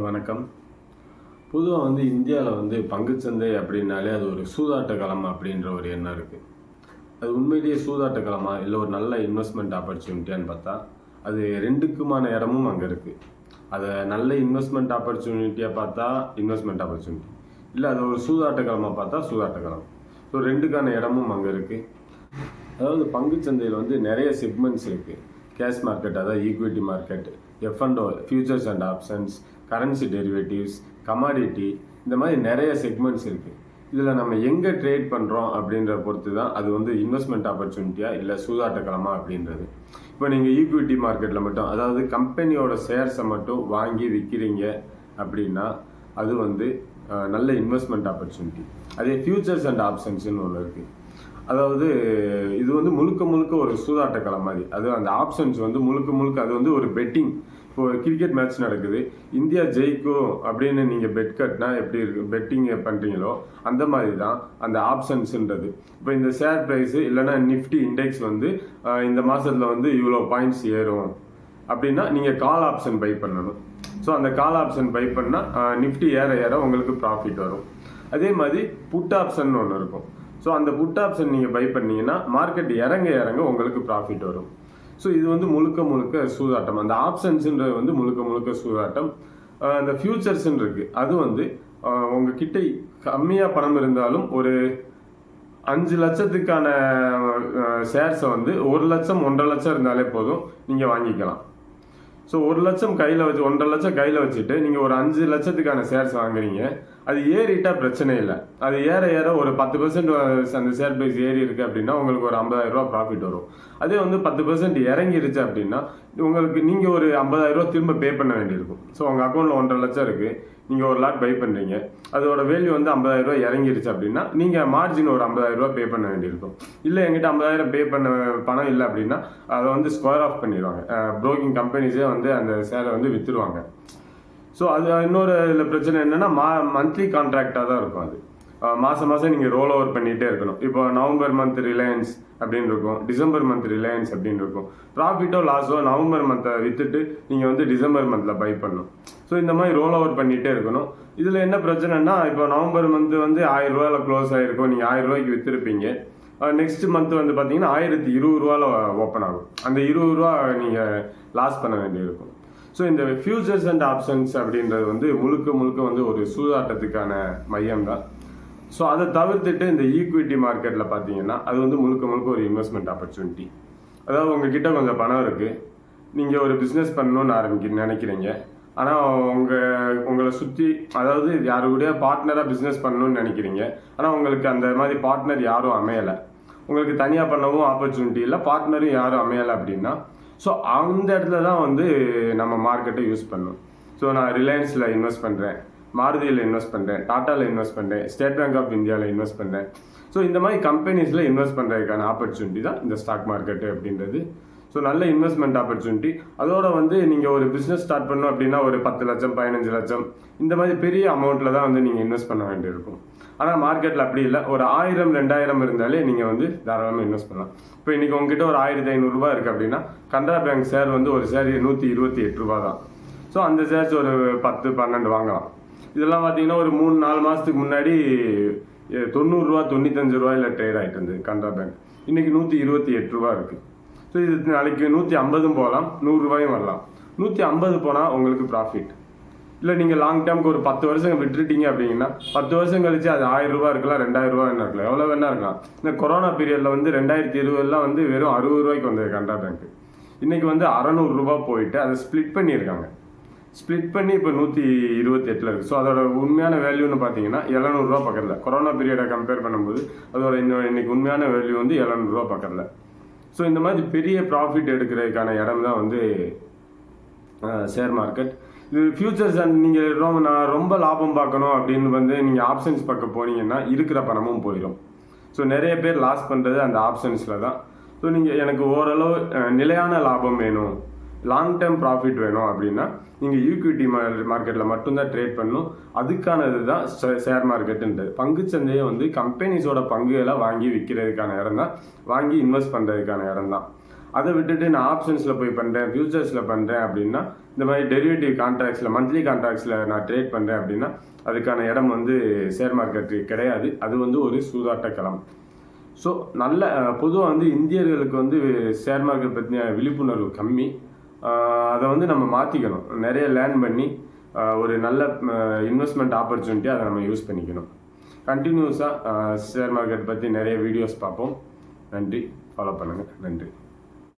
வணக்கம். பொதுவாக வந்து இந்தியாவில் வந்து பங்குச்சந்தை அப்படின்னாலே அது ஒரு சூதாட்ட களம் அப்படின்ற ஒரு எண்ணம் இருக்குது அது உண்மையிலேயே சூதாட்ட களமா இல்லை ஒரு நல்ல இன்வெஸ்ட்மெண்ட் ஆப்பர்ச்சுனிட்டியான்னு பார்த்தா அது ரெண்டுக்குமான இடமும் அங்கே இருக்குது அதை நல்ல இன்வெஸ்ட்மெண்ட் ஆப்பர்ச்சுனிட்டியாக பார்த்தா இன்வெஸ்ட்மெண்ட் ஆப்பர்ச்சுனிட்டி இல்லை அது ஒரு சூதாட்ட களமாக பார்த்தா சூதாட்ட களம். ஸோ ரெண்டுக்கான இடமும் அங்கே இருக்குது அதாவது பங்குச்சந்தையில் வந்து நிறைய செக்மெண்ட்ஸ் இருக்குது கேஷ் மார்க்கெட் அதாவது equity market F and futures and options currency derivatives commodity இந்த மாதிரி நிறைய செக்மெண்ட்ஸ் இருக்குது இதில் நம்ம எங்கே ட்ரேட் பண்ணுறோம் அப்படின்ற பொறுத்து தான் அது வந்து இன்வெஸ்ட்மெண்ட் ஆப்பர்ச்சுனிட்டியா இல்லை சூதாட்டக்கிழமா அப்படின்றது. இப்போ நீங்கள் ஈக்விட்டி மார்க்கெட்டில் மட்டும் அதாவது கம்பெனியோட ஷேர்ஸை மட்டும் வாங்கி விற்கிறீங்க அப்படின்னா அது வந்து நல்ல இன்வெஸ்ட்மெண்ட் ஆப்பர்ச்சுனிட்டி அதே ஃபியூச்சர்ஸ் அண்ட் ஆப்ஷன்ஸ்னு ஒன்று இருக்குது அதாவது இது வந்து முழுக்க முழுக்க ஒரு சூதாட்ட மாதிரி. அது அந்த ஆப்ஷன்ஸ் வந்து முழுக்க முழுக்க அது வந்து ஒரு பெட்டிங் இப்போ கிரிக்கெட் மேட்ச் நடக்குது. இந்தியா ஜெயிக்கும் அப்படின்னு நீங்கள் பெட் கட்டினா எப்படி இருக்கு? பெட்டிங் பண்ணுறீங்களோ அந்த மாதிரி தான் அந்த ஆப்ஷன்ஸுன்றது இப்போ இந்த ஷேர் ப்ரைஸு இல்லைன்னா நிஃப்டி இண்டெக்ஸ் வந்து இந்த மாதத்தில் வந்து இவ்வளோ பாயிண்ட்ஸ் ஏறும். அப்படின்னா நீங்கள் கால் ஆப்ஷன் பை பண்ணணும். ஸோ அந்த கால் ஆப்ஷன் பை பண்ணால் நிஃப்டி ஏற ஏற உங்களுக்கு ப்ராஃபிட் வரும். அதே மாதிரி புட் ஆப்ஷன் ஒன்று இருக்கும். ஸோ அந்த புட் ஆப்ஷன் நீங்கள் பை பண்ணீங்கன்னா மார்க்கெட் இறங்க இறங்க உங்களுக்கு ப்ராஃபிட் வரும். ஸோ இது வந்து முழுக்க முழுக்க சூதாட்டம். அந்த ஆப்ஷன்ஸுன்றது வந்து முழுக்க முழுக்க சூதாட்டம். இந்த அந்த ஃபியூச்சர்ஸ்ன்னு இருக்குது அது வந்து உங்ககிட்ட கம்மியாக பணம் இருந்தாலும் ஒரு அஞ்சு லட்சத்துக்கான ஷேர்ஸை வந்து ஒரு லட்சம் ஒன்றரை லட்சம் இருந்தாலே போதும். நீங்கள் வாங்கிக்கலாம். ஸோ ஒரு லட்சம் கையில் வச்சு ஒன்றரை லட்சம் கையில் வச்சுட்டு நீங்கள் ஒரு அஞ்சு லட்சத்துக்கான ஷேர்ஸ் வாங்குறீங்க. அது ஏறிட்டா பிரச்சனை இல்லை. அது ஏற ஏற ஒரு பத்து பர்சன்ட் அந்த ஷேர் ப்ரைஸ் ஏறி இருக்குது அப்படின்னா உங்களுக்கு ஒரு 50000 ப்ராஃபிட் வரும். அதே வந்து பத்து பர்சன்ட் இறங்கிருச்சு அப்படின்னா உங்களுக்கு நீங்கள் ஒரு 50000 திரும்ப பே பண்ண வேண்டியிருக்கும். ஸோ உங்கள் அக்கௌண்ட்டில் ஒன்றரை லட்சம் இருக்குது நீங்கள் ஒரு லாட் பை பண்ணுறீங்க அதோட வேல்யூ வந்து 50000 ரூபாய் இறங்கிருச்சு அப்படின்னா நீங்கள் மார்ஜின் ஒரு 50000 ரூபா பே பண்ண வேண்டியிருக்கும். இல்லை எங்கிட்ட 50000 பே பண்ண பணம் இல்லை அப்படின்னா அதை வந்து ஸ்கொயர் ஆஃப் பண்ணிடுவாங்க ப்ரோக்கிங் கம்பெனிஸே வந்து அந்த ஷேரை வந்து விற்றுருவாங்க ஸோ அது இன்னொரு இதில் பிரச்சனை என்னன்னா மா மந்த்லி கான்ட்ராக்டாக தான் இருக்கும் அது. மாதம் மாதம் நீங்கள் ரோல் ஓவர் பண்ணிகிட்டே இருக்கணும். இப்போ நவம்பர் மந்த் ரிலையன்ஸ் அப்படின்னு இருக்கும். டிசம்பர் மந்த் ரிலையன்ஸ் அப்படின்னு இருக்கும். ப்ராஃபிட்டோ லாஸோ நவம்பர் மந்த்தை விற்றுட்டு நீங்கள் வந்து டிசம்பர் மந்தில் பை பண்ணணும். ஸோ இந்த மாதிரி ரோல் ஓவர் பண்ணிகிட்டே இருக்கணும். இதில் என்ன பிரச்சனைனா இப்போ நவம்பர் மந்த் வந்து ஆயிரம் ரூபாயில் க்ளோஸ் ஆகிருக்கும் நீங்கள் ஆயிரம் ரூபாய்க்கு விற்றுருப்பீங்க நெக்ஸ்ட் மந்த் வந்து பார்த்தீங்கன்னா ஆயிரத்தி இருபது ரூபாவில் ஓப்பன் ஆகும். அந்த இருபது ரூபா நீங்கள் லாஸ் பண்ண வேண்டியிருக்கும். ஸோ இந்த ஃபியூச்சர்ஸ் அண்ட் ஆப்ஷன்ஸ் அப்படின்றது வந்து முழுக்க முழுக்க வந்து ஒரு சூதாட்டத்துக்கான மையம் தான் ஸோ அதை தவிர்த்துட்டு இந்த ஈக்விட்டி மார்க்கெட்டில் பார்த்தீங்கன்னா அது வந்து முழுக்க முழுக்க ஒரு இன்வெஸ்ட்மெண்ட் ஆப்பர்ச்சுனிட்டி அதாவது உங்ககிட்ட கொஞ்சம் பணம் இருக்குது நீங்கள் ஒரு பிஸ்னஸ் பண்ணணும்னு ஆரம்பிக்க நினைக்கிறீங்க. ஆனால் உங்கள் உங்களை சுற்றி அதாவது யாரு கூட பார்ட்னராக பிஸ்னஸ் பண்ணணும்னு நினைக்கிறீங்க. ஆனால் உங்களுக்கு அந்த மாதிரி பார்ட்னர் யாரும் அமையலை. உங்களுக்கு தனியாக பண்ணவும் ஆப்பர்ச்சுனிட்டி இல்லை பார்ட்னரும் யாரும் அமையலை அப்படின்னா ஸோ அந்த இடத்துல தான் வந்து நம்ம மார்க்கெட்டை யூஸ் பண்ணணும். ஸோ நான் ரிலையன்ஸில் இன்வெஸ்ட் பண்ணுறேன் மாருதியில் இன்வெஸ்ட் பண்ணுறேன் டாட்டாவில் இன்வெஸ்ட் பண்ணுறேன் ஸ்டேட் பேங்க் ஆஃப் இந்தியாவில் இன்வெஸ்ட் பண்ணுறேன் ஸோ இந்த மாதிரி கம்பெனிஸில் இன்வெஸ்ட் பண்ணுறதுக்கான ஆப்பர்ச்சுனிட்டி தான் இந்த ஸ்டாக் மார்க்கெட்டு அப்படின்றது. ஸோ நல்ல இன்வெஸ்ட்மெண்ட் ஆப்பர்ச்சுனிட்டி அதோட வந்து நீங்கள் ஒரு பிஸ்னஸ் ஸ்டார்ட் பண்ணோம் அப்படின்னா ஒரு பத்து லட்சம் பதினஞ்சு லட்சம் இந்த மாதிரி பெரிய அமௌண்ட்டில் தான் வந்து நீங்கள் இன்வெஸ்ட் பண்ண வேண்டியிருக்கும். ஆனால் மார்க்கெட்டில் அப்படி இல்லை. ஒரு ஆயிரம் ரெண்டாயிரம் இருந்தாலே நீங்கள் வந்து தாராளமாக இன்வெஸ்ட் பண்ணலாம். இப்போ இன்றைக்கி உங்ககிட்ட ஒரு ஆயிரத்தி ஐநூறுரூவா இருக்குது அப்படின்னா கனரா பேங்க் ஷேர் வந்து ஒரு ஷேர் நூற்றி இருபத்தி எட்டு ரூபா தான். ஸோ அந்த ஷேர்ஸ் ஒரு பத்து பன்னெண்டு வாங்கலாம். இதெல்லாம் பார்த்தீங்கன்னா ஒரு மூணு நாலு மாதத்துக்கு முன்னாடி தொண்ணூறுரூவா தொண்ணூத்தஞ்சு ரூபாயில் ட்ரேட் ஆகிட்டு இருந்தது கனரா பேங்க் இன்னைக்கு நூற்றி இருபத்தி எட்டு ரூபா இருக்குது ஸோ இது நாளைக்கு நூற்றி ஐம்பதும் போகலாம் நூறுரூவாயும் வரலாம். நூற்றி ஐம்பது போனால் உங்களுக்கு ப்ராஃபிட் இல்லை நீங்கள் லாங் டேர்முக்கு ஒரு பத்து வருஷம் விட்டுட்டீங்க அப்படிங்கன்னா பத்து வருஷம் கழிச்சு அது ஆயிரம் இருக்கலாம் ரெண்டாயிரம் ரூபா வேணா இருக்கலாம் எவ்வளோ வேணா இருக்கலாம். இந்த கொரோனா பீரியடில் வந்து ரெண்டாயிரத்தி இருபதுலாம் வந்து வெறும் அறுபது ரூபாய்க்கு வந்தது கனரா பேங்க் இன்றைக்கி வந்து அறநூறுரூபா போயிட்டு அதை ஸ்ப்ளிட் பண்ணியிருக்காங்க. ஸ்ப்ளிட் பண்ணி இப்போ நூற்றி இருபத்தி எட்டில் இருக்குது ஸோ அதோட உண்மையான வேல்யூன்னு பார்த்தீங்கன்னா எழுநூறுவா பக்கத்தில். கொரோனா பீரியடை கம்பேர் பண்ணும்போது அதோட இன்னும் இன்னைக்கு உண்மையான வேல்யூ வந்து எழுநூறுவா பக்கத்தில். ஸோ இந்த மாதிரி பெரிய ப்ராஃபிட் எடுக்கிறதுக்கான இடம் தான் வந்து ஷேர் மார்க்கெட் இது ஃபியூச்சர்ஸ் அண்ட் நீங்கள் ரொம்ப நான் ரொம்ப லாபம் பார்க்கணும் அப்படின்னு வந்து நீங்கள் ஆப்ஷன்ஸ் பக்கம் போனீங்கன்னா இருக்கிற பணமும் போயிடும் ஸோ நிறைய பேர் லாஸ் பண்ணுறது அந்த ஆப்ஷன்ஸில் தான். ஸோ நீங்கள் எனக்கு ஓரளவு நிலையான லாபம் வேணும். லாங் டேர்ம் ப்ராஃபிட் வேணும் அப்படின்னா நீங்கள் ஈக்விட்டி மார்க்கெட்டில் மட்டும்தான் ட்ரேட் பண்ணணும். அதுக்கானது தான் ஷேர் மார்க்கெட்டுன்றது பங்கு சந்தையை வந்து கம்பெனிஸோட பங்குகளை வாங்கி விற்கிறதுக்கான இடம் தான். வாங்கி இன்வெஸ்ட் பண்ணுறதுக்கான இடம் தான். அதை விட்டுட்டு நான் ஆப்ஷன்ஸில் போய் பண்ணுறேன் ஃபியூச்சர்ஸில் பண்ணுறேன் அப்படின்னா இந்த மாதிரி டெரிவேட்டிவ் கான்ட்ராக்ட்ஸில் மந்த்லி கான்ட்ராக்ட்ஸில் நான் ட்ரேட் பண்ணுறேன் அப்படின்னா அதுக்கான இடம் வந்து ஷேர் மார்க்கெட்டு கிடையாது. அது வந்து ஒரு சூதாட்ட களம். ஸோ நல்ல பொதுவாக வந்து இந்தியர்களுக்கு வந்து ஷேர் மார்க்கெட் பற்றின விழிப்புணர்வு கம்மி. அதை வந்து நம்ம மாற்றிக்கணும் நிறைய லேர்ன் பண்ணி ஒரு நல்ல இன்வெஸ்ட்மெண்ட் ஆப்பர்ச்சுனிட்டி அதை நம்ம யூஸ் பண்ணிக்கணும். கண்டினியூஸாக ஷேர் மார்க்கெட் பற்றி நிறைய வீடியோஸ் பார்ப்போம். நன்றி. ஃபாலோ பண்ணுங்கள் நன்றி.